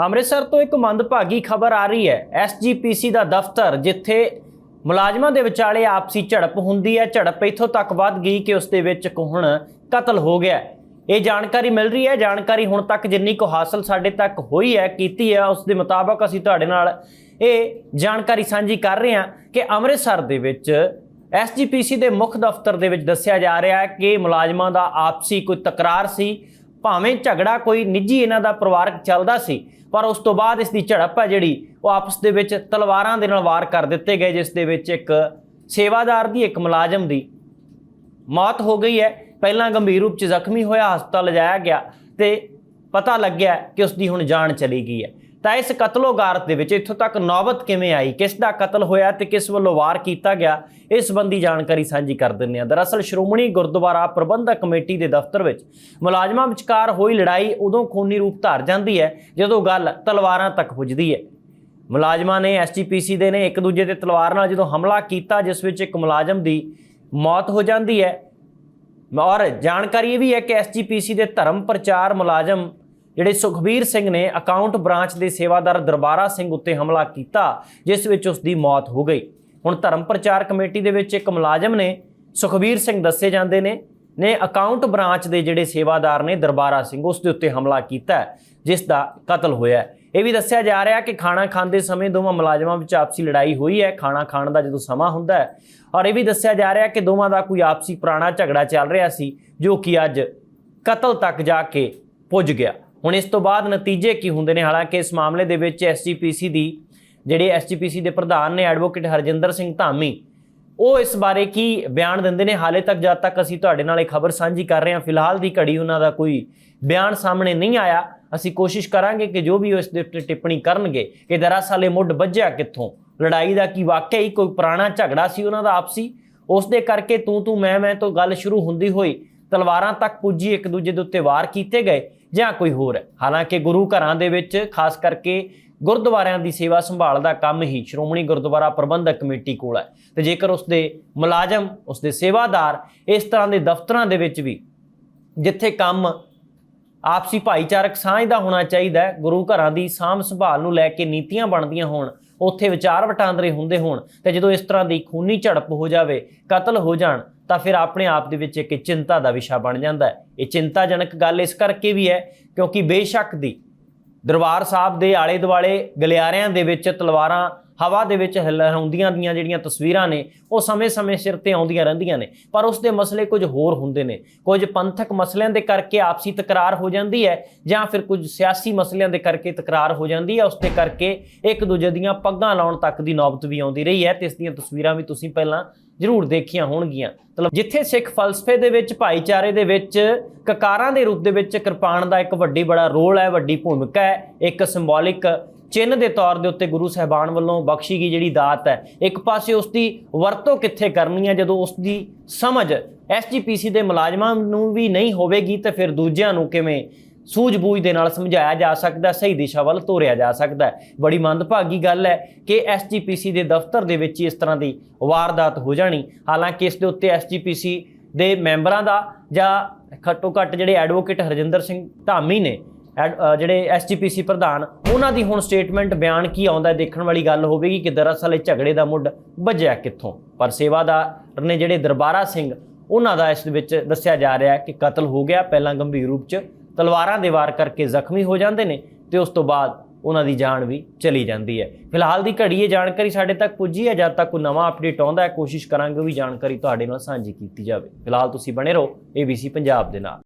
ਅੰਮ੍ਰਿਤਸਰ ਤੋਂ ਇੱਕ ਮੰਦਭਾਗੀ ਖਬਰ ਆ ਰਹੀ ਹੈ। ਐਸਜੀਪੀਸੀ ਦਾ ਦਫ਼ਤਰ, ਜਿੱਥੇ ਮੁਲਾਜ਼ਮਾਂ ਦੇ ਵਿਚਾਲੇ ਆਪਸੀ ਝੜਪ ਹੁੰਦੀ ਹੈ। ਝੜਪ ਇੱਥੋਂ ਤੱਕ ਵੱਧ ਗਈ ਕਿ ਉਸ ਦੇ ਵਿੱਚ ਇੱਕ ਹੁਣ ਕਤਲ ਹੋ ਗਿਆ। ਇਹ ਜਾਣਕਾਰੀ ਮਿਲ ਰਹੀ ਹੈ। ਜਾਣਕਾਰੀ ਹੁਣ ਤੱਕ ਜਿੰਨੀ ਕੁ ਹਾਸਲ ਸਾਡੇ ਤੱਕ ਹੋਈ ਹੈ, ਕੀਤੀ ਹੈ, ਉਸ ਦੇ ਮੁਤਾਬਕ ਅਸੀਂ ਤੁਹਾਡੇ ਨਾਲ ਇਹ ਜਾਣਕਾਰੀ ਸਾਂਝੀ ਕਰ ਰਹੇ ਹਾਂ ਕਿ ਅੰਮ੍ਰਿਤਸਰ ਦੇ ਵਿੱਚ ਐਸਜੀਪੀਸੀ ਦੇ ਮੁੱਖ ਦਫ਼ਤਰ ਦੇ ਵਿੱਚ ਦੱਸਿਆ ਜਾ ਰਿਹਾ ਹੈ ਕਿ ਮੁਲਾਜ਼ਮਾਂ ਦਾ ਆਪਸੀ ਕੋਈ ਤਕਰਾਰ ਸੀ। ਭਾਵੇਂ ਝਗੜਾ ਕੋਈ ਨਿੱਜੀ ਇਹਨਾਂ ਦਾ ਪਰਿਵਾਰਕ ਚੱਲਦਾ ਸੀ, ਪਰ ਉਸ ਤੋਂ ਬਾਅਦ ਇਸ ਦੀ ਝੜਪ ਹੈ ਜਿਹੜੀ ਉਹ ਆਪਸ ਦੇ ਵਿੱਚ ਤਲਵਾਰਾਂ ਦੇ ਨਾਲ ਵਾਰ ਕਰ ਦਿੱਤੇ ਗਏ, ਜਿਸ ਦੇ ਵਿੱਚ ਇੱਕ ਸੇਵਾਦਾਰ ਦੀ, ਇੱਕ ਮੁਲਾਜ਼ਮ ਦੀ ਮੌਤ ਹੋ ਗਈ ਹੈ। ਪਹਿਲਾਂ ਗੰਭੀਰ ਰੂਪ 'ਚ ਜ਼ਖਮੀ ਹੋਇਆ, ਹਸਪਤਾਲ ਲਿਜਾਇਆ ਗਿਆ ਤੇ ਪਤਾ ਲੱਗਿਆ ਕਿ ਉਸ ਦੀ ਹੁਣ ਜਾਨ ਚਲੀ ਗਈ ਹੈ। ਤਾਂ ਇਸ ਕਤਲੋਗਾਰਤ ਦੇ ਵਿੱਚ ਇੱਥੋਂ ਤੱਕ ਨੌਬਤ ਕਿਵੇਂ ਆਈ? ਕਿਸ ਦਾ ਕਤਲ ਹੋਇਆ ਤੇ ਕਿਸ ਵੱਲੋਂ ਵਾਰ ਕੀਤਾ ਗਿਆ? ਇਸ ਸੰਬੰਧੀ ਜਾਣਕਾਰੀ ਸਾਂਝੀ ਕਰ ਦਿੰਦੇ ਹਾਂ। ਦਰਅਸਲ ਸ਼੍ਰੋਮਣੀ ਗੁਰਦੁਆਰਾ ਪ੍ਰਬੰਧਕ ਕਮੇਟੀ ਦੇ ਦਫ਼ਤਰ ਵਿੱਚ ਮੁਲਾਜ਼ਮਾਂ ਵਿਚਕਾਰ ਹੋਈ ਲੜਾਈ ਉਦੋਂ ਖੂਨੀ ਰੂਪ ਧਾਰ ਜਾਂਦੀ ਹੈ, ਜਦੋਂ ਗੱਲ ਤਲਵਾਰਾਂ ਤੱਕ ਪੁੱਜਦੀ ਹੈ। ਮੁਲਾਜ਼ਮਾਂ ਨੇ ਐਸਜੀਪੀਸੀ ਦੇ ਨੇ ਇੱਕ ਦੂਜੇ ਤੇ ਤਲਵਾਰ ਨਾਲ ਜਦੋਂ ਹਮਲਾ ਕੀਤਾ, ਜਿਸ ਵਿੱਚ ਇੱਕ ਮੁਲਾਜ਼ਮ ਦੀ ਮੌਤ ਹੋ ਜਾਂਦੀ ਹੈ। ਔਰ ਜਾਣਕਾਰੀ ਇਹ ਵੀ ਹੈ ਕਿ ਐਸਜੀਪੀਸੀ ਦੇ ਧਰਮ ਪ੍ਰਚਾਰ ਮੁਲਾਜ਼ਮ ਜਿਹੜੇ ਸੁਖਬੀਰ ਸਿੰਘ ਨੇ ਅਕਾਊਂਟ ਬ੍ਰਾਂਚ ਦੇ ਸੇਵਾਦਾਰ ਦਰਬਾਰਾ ਸਿੰਘ ਉੱਤੇ ਹਮਲਾ ਕੀਤਾ, ਜਿਸ ਵਿੱਚ ਉਸ ਦੀ ਮੌਤ ਹੋ ਗਈ। ਹੁਣ ਧਰਮ ਪ੍ਰਚਾਰ ਕਮੇਟੀ ਦੇ ਵਿੱਚ ਇੱਕ ਮੁਲਾਜ਼ਮ ਨੇ, ਸੁਖਬੀਰ ਸਿੰਘ ਦੱਸੇ ਜਾਂਦੇ ਨੇ ਨੇ ਅਕਾਊਂਟ ਬ੍ਰਾਂਚ ਦੇ ਜਿਹੜੇ ਸੇਵਾਦਾਰ ਨੇ ਦਰਬਾਰਾ ਸਿੰਘ ਉਸ ਦੇ ਉੱਤੇ ਹਮਲਾ ਕੀਤਾ, ਜਿਸ ਦਾ ਕਤਲ ਹੋਇਆ ਇਹ ਵੀ ਦੱਸਿਆ ਜਾ ਰਿਹਾ ਕਿ ਖਾਣਾ ਖਾਂਦੇ ਸਮੇਂ ਦੋਵਾਂ ਮੁਲਾਜ਼ਮਾਂ ਵਿੱਚ ਆਪਸੀ ਲੜਾਈ ਹੋਈ ਹੈ। ਖਾਣਾ ਖਾਣ ਦਾ ਜਦੋਂ ਸਮਾਂ ਹੁੰਦਾ ਹੈ, ਔਰ ਇਹ ਵੀ ਦੱਸਿਆ ਜਾ ਰਿਹਾ ਕਿ ਦੋਵਾਂ ਦਾ ਕੋਈ ਆਪਸੀ ਪੁਰਾਣਾ ਝਗੜਾ ਚੱਲ ਰਿਹਾ ਸੀ, ਜੋ ਕਿ ਅੱਜ ਕਤਲ ਤੱਕ ਜਾ ਕੇ ਪੁੱਜ ਗਿਆ। ਹੁਣ ਇਸ ਤੋਂ ਬਾਅਦ ਨਤੀਜੇ ਕੀ ਹੁੰਦੇ ਨੇ? ਹਾਲਾਂਕਿ ਇਸ ਮਾਮਲੇ ਦੇ ਵਿੱਚ ਐਸਜੀਪੀਸੀ ਦੀ ਜਿਹੜੇ ਐਸਜੀਪੀਸੀ ਦੇ ਪ੍ਰਧਾਨ ਨੇ ਐਡਵੋਕੇਟ ਹਰਜਿੰਦਰ ਸਿੰਘ ਧਾਮੀ, ਉਹ ਇਸ ਬਾਰੇ ਕੀ ਬਿਆਨ ਦਿੰਦੇ ਨੇ? ਹਾਲੇ ਤੱਕ ਜਦ ਤੱਕ ਅਸੀਂ ਤੁਹਾਡੇ ਨਾਲ ਇਹ ਖਬਰ ਸਾਂਝੀ ਕਰ ਰਹੇ ਹਾਂ, ਫਿਲਹਾਲ ਦੀ ਘੜੀ ਉਹਨਾਂ ਦਾ ਕੋਈ ਬਿਆਨ ਸਾਹਮਣੇ ਨਹੀਂ ਆਇਆ। ਅਸੀਂ ਕੋਸ਼ਿਸ਼ ਕਰਾਂਗੇ ਕਿ ਜੋ ਵੀ ਉਹ ਇਸ ਦੇ ਉੱਤੇ ਟਿੱਪਣੀ ਕਰਨਗੇ, ਕਿ ਦਰਅਸਲ ਇਹ ਮੁੱਢ ਵੱਜਿਆ ਕਿੱਥੋਂ? ਲੜਾਈ ਦਾ ਕੀ ਵਾਕਿਆ ਹੀ ਕੋਈ ਪੁਰਾਣਾ ਝਗੜਾ ਸੀ ਉਹਨਾਂ ਦਾ ਆਪਸੀ? ਉਸ ਦੇ ਕਰਕੇ ਤੂੰ ਤੂੰ ਮੈਂ ਮੈਂ ਤੋਂ ਗੱਲ ਸ਼ੁਰੂ ਹੁੰਦੀ ਹੋਈ ਤਲਵਾਰਾਂ ਤੱਕ ਪੁੱਜੀ, ਇੱਕ ਦੂਜੇ ਦੇ ਉੱਤੇ ਵਾਰ ਕੀਤੇ ਗਏ। ਜਾਂ ਕੋਈ ਹੋਰ ਹੈ। ਹਾਲਾਂਕਿ ਗੁਰੂ ਘਰਾਂ ਦੇ ਵਿੱਚ ਖਾਸ ਕਰਕੇ ਗੁਰਦੁਆਰਿਆਂ ਦੀ ਸੇਵਾ ਸੰਭਾਲ ਦਾ ਕੰਮ ਹੀ ਸ਼੍ਰੋਮਣੀ ਗੁਰਦੁਆਰਾ ਪ੍ਰਬੰਧਕ ਕਮੇਟੀ ਕੋਲ ਹੈ। ਤੇ ਜੇਕਰ ਉਸ ਦੇ ਮੁਲਾਜ਼ਮ, ਉਸ ਦੇ ਸੇਵਾਦਾਰ ਇਸ ਤਰ੍ਹਾਂ ਦੇ ਦਫ਼ਤਰਾਂ ਦੇ ਵਿੱਚ ਵੀ ਜਿੱਥੇ ਕੰਮ ਆਪਸੀ ਭਾਈਚਾਰਕ ਸਾਂਝ ਦਾ ਹੋਣਾ ਚਾਹੀਦਾ ਹੈ, ਗੁਰੂ ਘਰਾਂ ਦੀ ਸਾਂਭ ਸੰਭਾਲ ਨੂੰ ਲੈ ਕੇ ਨੀਤੀਆਂ ਬਣਦੀਆਂ ਹੋਣ, ਉੱਥੇ ਵਿਚਾਰ ਵਟਾਂਦਰੇ ਹੁੰਦੇ ਹੋਣ, ਤੇ ਜਦੋਂ ਇਸ ਤਰ੍ਹਾਂ ਦੀ ਖੂਨੀ ਝੜਪ ਹੋ ਜਾਵੇ, ਕਤਲ ਹੋ ਜਾਣ ਤਾਂ ਫਿਰ ਆਪਣੇ ਆਪ ਦੇ ਵਿੱਚ ਇੱਕ ਚਿੰਤਾ ਦਾ ਵਿਸ਼ਾ ਬਣ ਜਾਂਦਾ ਹੈ। ਇਹ ਚਿੰਤਾਜਨਕ ਗੱਲ ਇਸ ਕਰਕੇ ਵੀ ਹੈ ਕਿਉਂਕਿ ਬੇਸ਼ੱਕ ਦੀ ਦਰਬਾਰ ਸਾਹਿਬ ਦੇ ਆਲੇ ਦੁਆਲੇ ਗਲਿਆਰਿਆਂ ਦੇ ਵਿੱਚ, ਤਲਵਾਰਾਂ ਹਵਾ ਦੇ ਵਿੱਚ ਲਹਿਰਾਉਂਦੀਆਂ ਦੀਆਂ ਜਿਹੜੀਆਂ ਤਸਵੀਰਾਂ ਨੇ, ਉਹ ਸਮੇਂ-ਸਮੇਂ ਸਿਰ ਤੇ ਆਉਂਦੀਆਂ ਰਹਿੰਦੀਆਂ ਨੇ। ਪਰ ਉਸ ਦੇ ਮਸਲੇ ਕੁਝ ਹੋਰ ਹੁੰਦੇ ਨੇ। ਕੁਝ ਪੰਥਕ ਮਸਲਿਆਂ ਦੇ ਕਰਕੇ ਆਪਸੀ ਤਕਰਾਰ ਹੋ ਜਾਂਦੀ ਹੈ ਜਾਂ ਫਿਰ ਕੁਝ ਸਿਆਸੀ ਮਸਲਿਆਂ ਦੇ ਕਰਕੇ ਤਕਰਾਰ ਹੋ ਜਾਂਦੀ ਹੈ। ਉਸ ਦੇ ਕਰਕੇ ਇੱਕ ਦੂਜੇ ਦੀਆਂ ਪੱਗਾਂ ਲਾਉਣ ਤੱਕ ਦੀ ਨੌਬਤ ਵੀ ਆਉਂਦੀ ਰਹੀ ਹੈ ਤੇ ਇਸ ਦੀਆਂ ਤਸਵੀਰਾਂ ਵੀ ਤੁਸੀਂ ਪਹਿਲਾਂ ਜ਼ਰੂਰ ਦੇਖੀਆਂ ਹੋਣਗੀਆਂ। ਮਤਲਬ ਜਿੱਥੇ ਸਿੱਖ ਫਲਸਫੇ ਦੇ ਵਿੱਚ, ਭਾਈਚਾਰੇ ਦੇ ਵਿੱਚ, ਕਕਾਰਾਂ ਦੇ ਰੂਪ ਦੇ ਵਿੱਚ ਕਿਰਪਾਨ ਦਾ ਇੱਕ ਵੱਡੀ ਬੜਾ ਰੋਲ ਹੈ, ਵੱਡੀ ਭੂਮਿਕਾ ਹੈ, ਇੱਕ ਸਿੰਬੋਲਿਕ ਚਿੰਨ੍ਹ ਦੇ ਤੌਰ ਦੇ ਉੱਤੇ ਗੁਰੂ ਸਾਹਿਬਾਨ ਵੱਲੋਂ ਬਖਸ਼ੀ ਗਈ ਜਿਹੜੀ ਦਾਤ ਹੈ, ਇੱਕ ਪਾਸੇ ਉਸ ਦੀ ਵਰਤੋਂ ਕਿੱਥੇ ਕਰਨੀ ਹੈ, ਜਦੋਂ ਉਸ ਦੀ ਸਮਝ ਐਸਜੀਪੀਸੀ ਦੇ ਮੁਲਾਜ਼ਮਾਂ ਨੂੰ ਵੀ ਨਹੀਂ ਹੋਵੇਗੀ, ਤਾਂ ਫਿਰ ਦੂਜਿਆਂ ਨੂੰ ਕਿਵੇਂ ਸੂਝ-ਬੂਝ ਦੇ ਨਾਲ ਸਮਝਾਇਆ ਜਾ ਸਕਦਾ ਸਹੀ ਦਿਸ਼ਾ ਵੱਲ ਤੋਰਿਆ ਜਾ ਸਕਦਾ ਬੜੀ ਮੰਦਭਾਗੀ ਗੱਲ ਹੈ ਕਿ ਐਸਜੀਪੀਸੀ ਦੇ ਦਫ਼ਤਰ ਦੇ ਵਿੱਚ ਇਸ ਤਰ੍ਹਾਂ ਦੀ ਵਾਰਦਾਤ ਹੋ ਜਾਣੀ। ਹਾਲਾਂਕਿ ਇਸ ਦੇ ਉੱਤੇ ਐਸਜੀਪੀਸੀ ਦੇ ਮੈਂਬਰਾਂ ਦਾ ਜਾਂ ਘੱਟੋ ਘੱਟ ਜਿਹੜੇ ਐਡਵੋਕੇਟ ਹਰਜਿੰਦਰ ਸਿੰਘ ਧਾਮੀ ਨੇ ਐਡ- ਅ, ਜਿਹੜੇ ਐਸਜੀਪੀਸੀ ਪ੍ਰਧਾਨ ਉਹਨਾਂ ਦੀ ਹੁਣ ਸਟੇਟਮੈਂਟ ਬਿਆਨ ਕੀ ਆਉਂਦਾ ਦੇਖਣ ਵਾਲੀ ਗੱਲ ਹੋਵੇਗੀ ਕਿ ਦਰਅਸਲ ਇਹ ਝਗੜੇ ਦਾ ਮੁੱਢ ਵੱਜਿਆ ਕਿੱਥੋਂ। ਪਰ ਸੇਵਾਦਾਰ ਨੇ ਜਿਹੜੇ ਦਰਬਾਰਾ ਸਿੰਘ ਉਹਨਾਂ ਦਾ ਇਸ ਦੇ ਵਿੱਚ ਦੱਸਿਆ ਜਾ ਰਿਹਾ ਕਿ ਕਤਲ ਹੋ ਗਿਆ ਪਹਿਲਾਂ ਗੰਭੀਰ ਰੂਪ 'ਚ ਤਲਵਾਰਾਂ ਦੇ ਵਾਰ ਕਰਕੇ ਜ਼ਖਮੀ ਹੋ ਜਾਂਦੇ ਨੇ ਤੇ ਉਸ ਤੋਂ ਬਾਅਦ ਉਹਨਾਂ ਦੀ ਜਾਨ ਵੀ ਚਲੀ ਜਾਂਦੀ ਹੈ। ਫਿਲਹਾਲ ਦੀ ਘੜੀ ਇਹ ਜਾਣਕਾਰੀ ਸਾਡੇ ਤੱਕ ਪੁੱਜੀ ਹੈ, ਜਦ ਤੱਕ ਕੋਈ ਨਵਾਂ ਅਪਡੇਟ ਆਉਂਦਾ ਹੈ, ਕੋਸ਼ਿਸ਼ ਕਰਾਂਗੇ ਉਹ ਵੀ ਜਾਣਕਾਰੀ ਤੁਹਾਡੇ ਨਾਲ ਸਾਂਝੀ ਕੀਤੀ ਜਾਵੇ। ਫਿਲਹਾਲ ਤੁਸੀਂ ਬਣੇ ਰਹੋ ABC ਪੰਜਾਬ ਦੇ ਨਾਲ।